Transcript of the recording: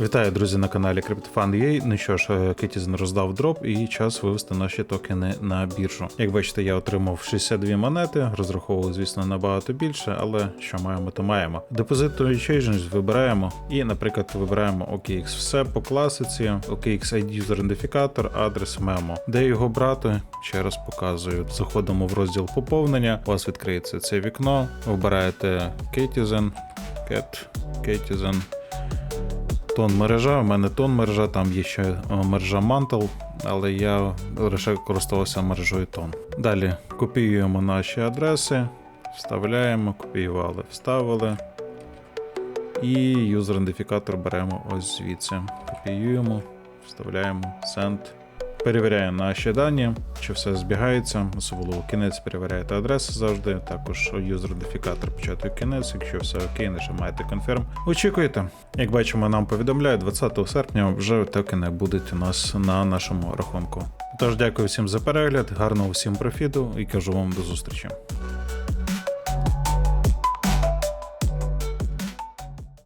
Вітаю, друзі, на каналі CryptoFund.ua. Ну що ж, е, Kitizen роздав дроп і час вивести наші токени на біржу. Як бачите, я отримав 62 монети, розраховував, звісно, набагато більше, але що маємо, то маємо. Depository Changes вибираємо і, наприклад, вибираємо OKX. Все по класиці, OKX ID user ідентифікатор, адрес мемо. Де його брати? Ще раз показую. Заходимо в розділ поповнення. У вас відкриється це вікно. Вибираєте Kitizen, Cat, Kitizen. Тон мережа, у мене тон мережа, там є ще мережа Mantle, але я лише користувався мережою тон. Далі копіюємо наші адреси, вставляємо, копіювали, вставили. І юзер-ідентифікатор беремо ось звідси. Копіюємо, вставляємо send. Перевіряємо наші дані, чи все збігається. Особливо кінець перевіряєте адреси завжди. Також юзер-ідентифікатор початок кінець. Якщо все окей, нажимаєте конферм. Очікуєте. Як бачимо, нам повідомляють, 20 серпня вже токени будуть у нас на нашому рахунку. Тож дякую всім за перегляд, гарного всім профіту і кажу вам до зустрічі.